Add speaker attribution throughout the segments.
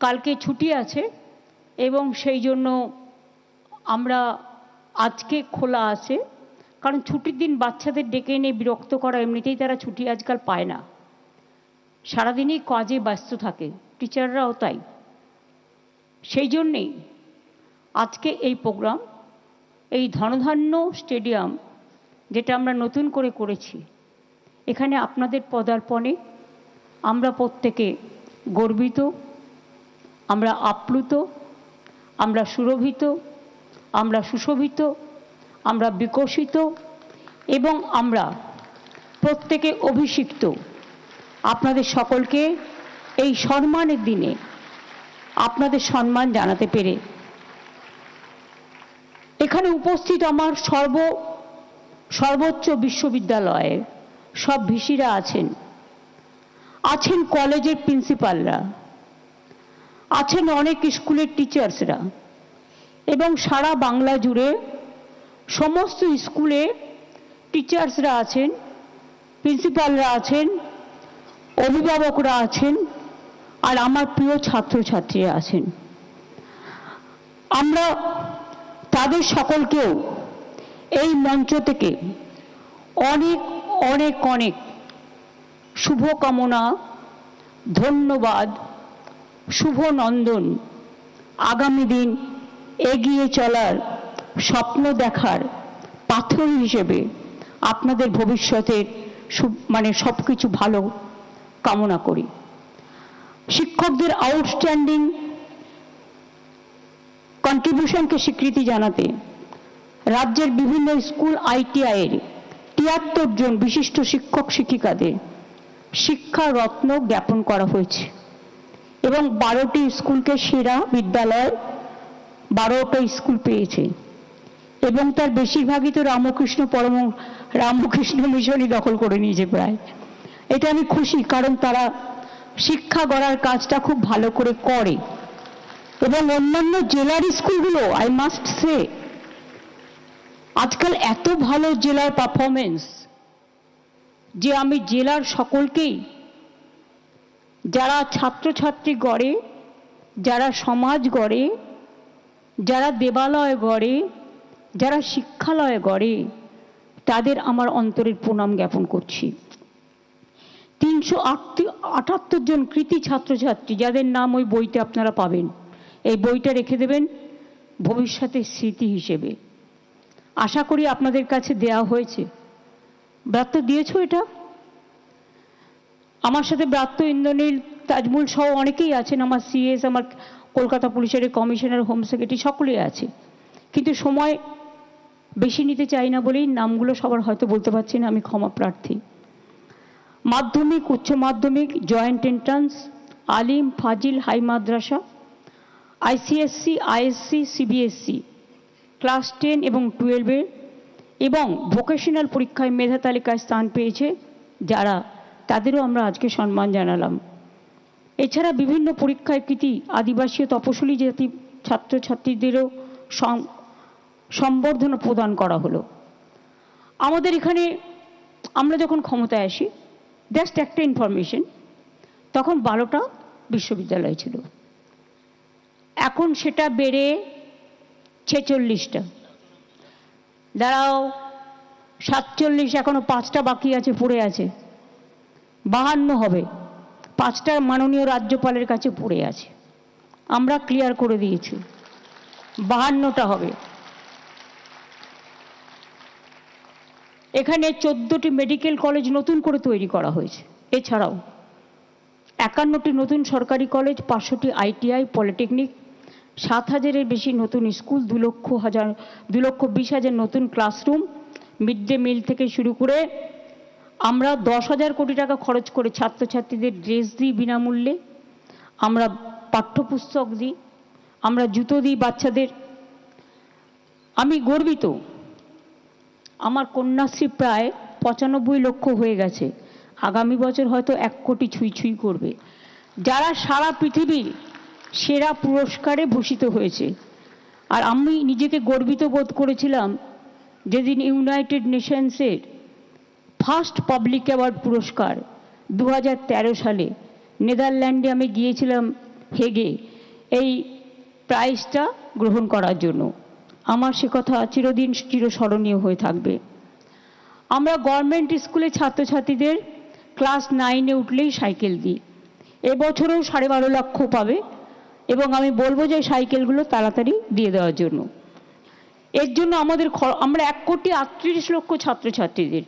Speaker 1: কালকে ছুটি আছে এবং সেই জন্য আমরা আজকে খোলা আছে। কারণ ছুটির দিন বাচ্চাদের ডেকে এনে বিরক্ত করা এমনিতেই তারা ছুটি আজকাল পায় না। সারাদিনই কাজে ব্যস্ত থাকে, টিচাররাও তাই। সেই জন্যেই আজকে এই প্রোগ্রাম, এই ধনধান্য স্টেডিয়াম যেটা আমরা নতুন করে করেছি, এখানে আপনাদের পদার্পণে আমরা প্রত্যেকে গর্বিত আমরা আপ্লুত, আমরা সুরভিত, আমরা সুশোভিত, আমরা বিকশিত এবং আমরা প্রত্যেকে অভিষিক্ত। আপনাদের সকলকে এই সম্মানের দিনে আপনাদের সম্মান জানাতে পেরে। এখানে উপস্থিত আমার সর্ব, সর্বোচ্চ বিশ্ববিদ্যালয়ে সব ভিসিরা আছেন। আছেন কলেজের প্রিন্সিপালরা। আছেন অনেক স্কুলের টিচার্সরা। এবং সারা বাংলা জুড়ে সমস্ত স্কুলে টিচার্সরা আছেন, প্রিন্সিপালরা আছেন, অভিভাবকরা আছেন, আর আমার প্রিয় ছাত্রছাত্রীরা আছেন। আমরা তাদের সকলকেও এই মঞ্চ থেকে অনেক অনেক অনেক শুভকামনা, ধন্যবাদ শুভ নন্দন। আগামী দিন এগিয়ে চলার স্বপ্ন দেখার পাথর হিসেবে আপনাদের ভবিষ্যতের মানে সব কিছু ভালো কামনা করি। শিক্ষকদের আউটস্ট্যান্ডিং কন্ট্রিবিউশনকে স্বীকৃতি জানাতে রাজ্যের বিভিন্ন স্কুল আইটিআইয়ের তিয়াত্তর জন বিশিষ্ট শিক্ষক শিক্ষিকাদের শিক্ষা রত্ন জ্ঞাপন করা হয়েছে। এবং বারোটি স্কুলকে সেরা বিদ্যালয় বারোটা স্কুল পেয়েছে। এবং তার বেশিরভাগই তো রামকৃষ্ণ পরম, রামকৃষ্ণ মিশনই দখল করে নিয়েছে প্রায়। এটা আমি খুশি কারণ তারা শিক্ষা গড়ার কাজটা খুব ভালো করে করে। এবং অন্যান্য জেলার স্কুলগুলো আই মাস্ট সে আজকাল এত ভালো জেলার পারফরমেন্স যে আমি জেলার সকলকেই যারা ছাত্রছাত্রী গড়ে, যারা সমাজ গড়ে, যারা দেবালয় গড়ে, যারা শিক্ষালয় গড়ে, তাদের আমার অন্তরের প্রণাম জ্ঞাপন করছি। তিনশো আটাত্তর জন কৃতি ছাত্রছাত্রী, যাদের নাম ওই বইতে আপনারা পাবেন। এই বইটা রেখে দেবেন ভবিষ্যতের স্মৃতি হিসেবে। আশা করি আপনাদের কাছে দেয়া হয়েছে। ব্রাত্য দিয়েছ এটা? আমার সাথে ব্রাত্য ইন্দ্রনীল তাজমুল সহ অনেকেই আছেন, আমার সিএস আমার কলকাতা পুলিশের কমিশনার, হোম সেক্রেটারি, সকলেই আছে। কিন্তু সময় বেশি নিতে চাই না বলেই নামগুলো সবার হয়তো বলতে পারছি না, আমি ক্ষমা প্রার্থী। মাধ্যমিক, উচ্চ মাধ্যমিক, জয়েন্ট এন্ট্রান্স, আলিম, ফাজিল, হাই মাদ্রাসা ICSE ISC CBSE class ten এবং টুয়েলভের এবং ভোকেশনাল পরীক্ষায় মেধা তালিকায় স্থান পেয়েছে যারা তাদেরও আমরা আজকে সম্মান জানালাম। এছাড়া বিভিন্ন পরীক্ষায় কৃতি আদিবাসী ও তপশিলি জাতি ছাত্রছাত্রীদেরও সম- সম্বর্ধনা প্রদান করা হলো। আমাদের এখানে আমরা যখন ক্ষমতায় আসি জাস্ট একটা ইনফরমেশন তখন বারোটা বিশ্ববিদ্যালয় ছিল। এখন সেটা বেড়ে ছেচল্লিশটা। দাঁড়াও, সাতচল্লিশ, এখনও পাঁচটা বাকি আছে, পড়ে আছে। বাহান্ন হবে। পাঁচটা মাননীয় রাজ্যপালের কাছে পড়ে আছে। আমরা ক্লিয়ার করে দিয়েছি। বাহান্নটা হবে। এখানে চোদ্দটি মেডিকেল কলেজ নতুন করে তৈরি করা হয়েছে। এছাড়াও একান্নটি নতুন সরকারি কলেজ পাঁচশোটি আইটিআই পলিটেকনিক সাত হাজারের বেশি নতুন স্কুল, দু লক্ষ হাজার, দু লক্ষ বিশ হাজার নতুন ক্লাসরুম মিড ডে মিল থেকে শুরু করে আমরা দশ হাজার কোটি টাকা খরচ করে ছাত্রছাত্রীদের ড্রেস দিই বিনামূল্যে, আমরা পাঠ্যপুস্তক দিই, আমরা জুতো দিই বাচ্চাদের। আমি গর্বিত, আমার কন্যাশ্রী প্রায় পঁচানব্বই লক্ষ হয়ে গেছে। আগামী বছর হয়তো এক কোটি ছুঁই ছুঁই করবে। যারা সারা পৃথিবীর সেরা পুরস্কারে ভূষিত হয়েছে, আর আমি নিজেকে গর্বিত বোধ করেছিলাম, যেদিন ইউনাইটেড নেশনসের ফার্স্ট পাবলিক অ্যাওয়ার্ড পুরস্কার দু হাজার তেরো সালে। নেদারল্যান্ডে আমি গিয়েছিলাম হেগে এই প্রাইজটা গ্রহণ করার জন্য। আমার সে কথা চিরদিন চিরস্মরণীয় হয়ে থাকবে। আমরা গভর্নমেন্ট স্কুলে ছাত্রছাত্রীদের ক্লাস নাইনে উঠলেই সাইকেল দিই। এবছরেও সাড়ে বারো লক্ষ পাবে এবং আমি বলব যে সাইকেলগুলো তাড়াতাড়ি দিয়ে দেওয়ার জন্য। এর জন্য আমাদের আমরা এক কোটি আটত্রিশ লক্ষ ছাত্রছাত্রীদের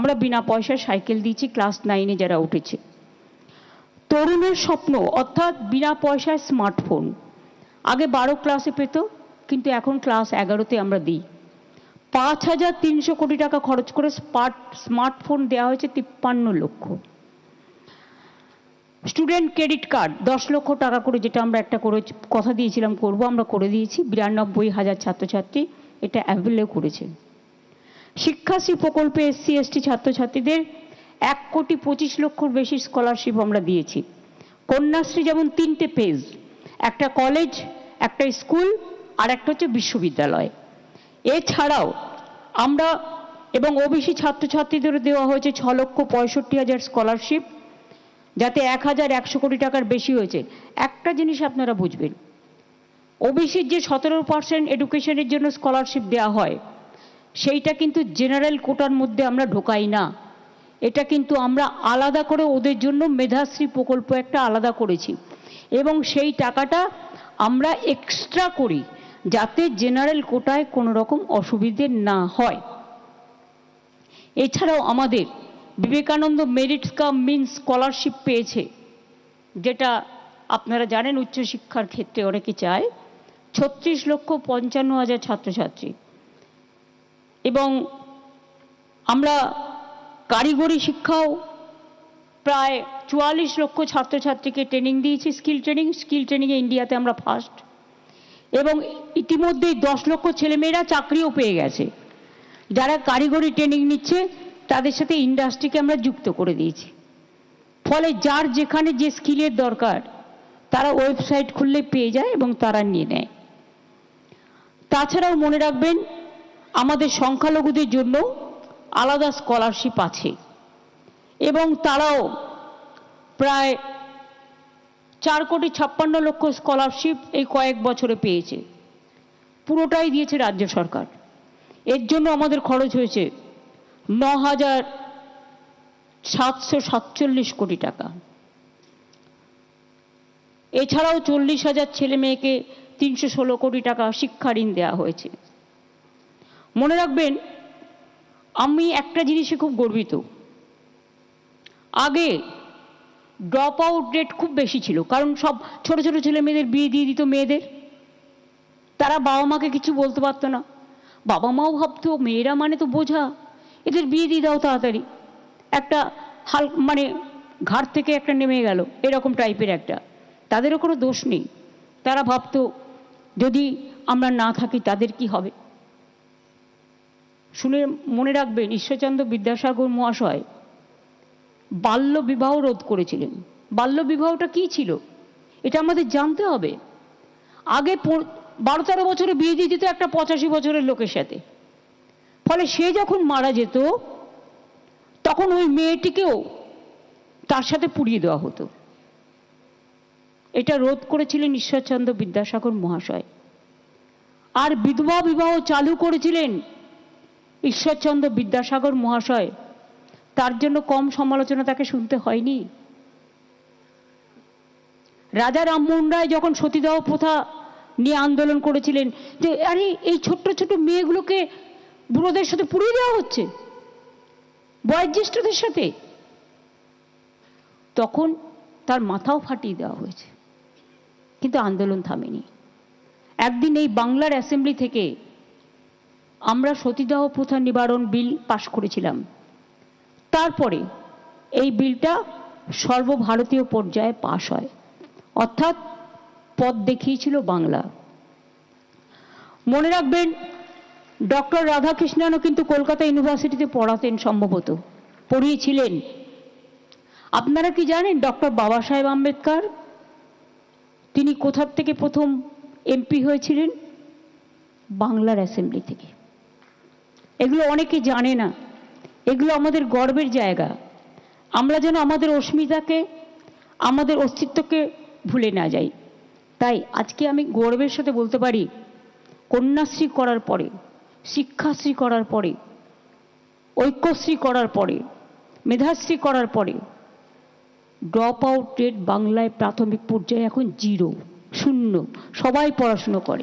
Speaker 1: আমরা বিনা পয়সায় সাইকেল দিয়েছি, ক্লাস নাইনে যারা উঠেছে। তরুণের স্বপ্ন, অর্থাৎ বিনা পয়সায় স্মার্টফোন আগে বারো ক্লাসে পেত, কিন্তু এখন ক্লাস এগারোতে আমরা দিই। পাঁচ হাজার তিনশো কোটি টাকা খরচ করে স্মার্ট স্মার্টফোন দেওয়া হয়েছে তিপ্পান্ন লক্ষ। স্টুডেন্ট ক্রেডিট কার্ড দশ লক্ষ টাকা করে যেটা আমরা একটা করে কথা দিয়েছিলাম, করব আমরা করে দিয়েছি। বিরানব্বই হাজার ছাত্রছাত্রী এটা অ্যাভেলেও করেছে। শিক্ষাশ্রী প্রকল্পে এসসি, এসটি ছাত্রছাত্রীদের এক কোটি পঁচিশ লক্ষর বেশি স্কলারশিপ আমরা দিয়েছি। কন্যাশ্রী যেমন তিনটে পেজ একটা কলেজ একটা স্কুল আর একটা হচ্ছে বিশ্ববিদ্যালয়। এছাড়াও আমরা এবং ওবিসি ছাত্রছাত্রীদের দেওয়া হয়েছে ছ লক্ষ পঁয়ষট্টি হাজার স্কলারশিপ যাতে এক হাজার একশো কোটি টাকার বেশি হয়েছে। একটা জিনিস আপনারা বুঝবেন ওবিসির যে সতেরো পার্সেন্ট এডুকেশনের জন্য স্কলারশিপ দেওয়া হয় সেইটা কিন্তু জেনারেল কোটার মধ্যে আমরা ঢোকাই না। এটা কিন্তু আমরা আলাদা করে ওদের জন্য মেধাশ্রী প্রকল্প একটা আলাদা করেছি। এবং সেই টাকাটা আমরা এক্সট্রা করি যাতে জেনারেল কোটায় কোনো রকম অসুবিধে না হয়। এছাড়াও আমাদের Vivekananda merit cum mean scholarship পেয়েছে, যেটা আপনারা জানেন উচ্চশিক্ষার ক্ষেত্রে অনেকে চায়। ছত্রিশ লক্ষ পঞ্চান্ন হাজার ছাত্রছাত্রী। এবং আমরা কারিগরি শিক্ষাও প্রায় চুয়াল্লিশ লক্ষ ছাত্রছাত্রীকে ট্রেনিং দিয়েছি স্কিল ট্রেনিং স্কিল ট্রেনিংয়ে ইন্ডিয়াতে আমরা ফার্স্ট এবং ইতিমধ্যেই দশ লক্ষ ছেলেমেয়েরা চাকরিও পেয়ে গেছে। যারা কারিগরি ট্রেনিং নিচ্ছে, তাদের সাথে ইন্ডাস্ট্রিকে আমরা যুক্ত করে দিয়েছি। ফলে যার যেখানে যে স্কিলের দরকার, তারা ওয়েবসাইট খুললে পেয়ে যায় এবং তারা নিয়ে নেয়। তাছাড়াও মনে রাখবেন আমাদের সংখ্যালঘুদের জন্য আলাদা স্কলারশিপ আছে। এবং তারাও প্রায় চার কোটি ছাপ্পান্ন লক্ষ স্কলারশিপ এই কয়েক বছরে পেয়েছে। পুরোটাই দিয়েছে রাজ্য সরকার। এর জন্য আমাদের খরচ হয়েছে ন হাজার সাতশো সাতচল্লিশ কোটি টাকা। এছাড়াও চল্লিশ হাজার ছেলে মেয়েকে তিনশো ষোলো কোটি টাকা শিক্ষা ঋণ দেওয়া হয়েছে। মনে রাখবেন, আমি একটা জিনিসে খুব গর্বিত। আগে ড্রপ আউট রেট খুব বেশি ছিল, কারণ সব ছোট ছোট ছেলে মেয়েদের বিয়ে দিয়ে দিত মেয়েদের। তারা বাবা মাকে কিছু বলতে পারতো না। বাবা মাও ভাবতো, মেয়েরা মানে তো বোঝা, এদের বিয়ে দিয়ে দাও তাড়াতাড়ি। একটা হাল মানে ঘাট থেকে একটা নেমে গেল, এরকম টাইপের একটা। তাদেরও কোনো দোষ নেই। তারা ভাবতো, যদি আমরা না থাকি, তাদের কি হবে? শুনে মনে রাখবেন, ঈশ্বরচন্দ্র বিদ্যাসাগর মহাশয় বাল্য বিবাহ রোধ করেছিলেন। বাল্য বিবাহটা কি ছিল? এটা আমাদের জানতে হবে। আগে বারো তেরো বছরে বিয়ে দিয়ে দিত একটা পঁচাশি বছরের লোকের সাথে। ফলে সে যখন মারা যেত, তখন ওই মেয়েটিকেও তার সাথে পুড়িয়ে দেওয়া হতো। এটা রোধ করেছিলেন ঈশ্বরচন্দ্র বিদ্যাসাগর মহাশয়। আর বিধবা বিবাহ চালু করেছিলেন ঈশ্বরচন্দ্র বিদ্যাসাগর মহাশয়, তার জন্য কম সমালোচনা তাকে শুনতে হয়নি। রাজা রামমোহন রায় যখন সতীদাহ প্রথা নিয়ে আন্দোলন করেছিলেন, যে আরে এই ছোট্ট ছোট মেয়েগুলোকে বুড়োদের সাথে পুড়িয়ে দেওয়া হচ্ছে, বয়োজ্যেষ্ঠদের সাথে, তখন তার মাথাও ফাটিয়ে দেওয়া হয়েছে। কিন্তু আন্দোলন থামেনি। একদিন এই বাংলার অ্যাসেম্বলি থেকে আমরা সতীদাহ প্রথা নিবারণ বিল পাশ করেছিলাম। তারপরে এই বিলটা সর্বভারতীয় পর্যায়ে পাশ হয়। অর্থাৎ পথ দেখিয়েছিল বাংলা। মনে রাখবেন, ডক্টর রাধাকৃষ্ণনও কিন্তু কলকাতা ইউনিভার্সিটিতে পড়াতেন সম্ভবত, পড়িয়েছিলেন। আপনারা কি জানেন, ডক্টর বাবা সাহেব আম্বেদকর, তিনি কোথার থেকে প্রথম এমপি হয়েছিলেন? বাংলার অ্যাসেম্বলি থেকে। এগুলো অনেকে জানে না। এগুলো আমাদের গর্বের জায়গা। আমরা যেন আমাদের অস্মিতাকে, আমাদের অস্তিত্বকে ভুলে না যাই। তাই আজকে আমি গর্বের সাথে বলতে পারি, কন্যাশ্রী করার পরে, শিক্ষাশ্রী করার পরে, ঐক্যশ্রী করার পরে, মেধাশ্রী করার পরে ড্রপ আউট রেট বাংলায় প্রাথমিক পর্যায়ে এখন জিরো শূন্য, সবাই পড়াশুনো করে।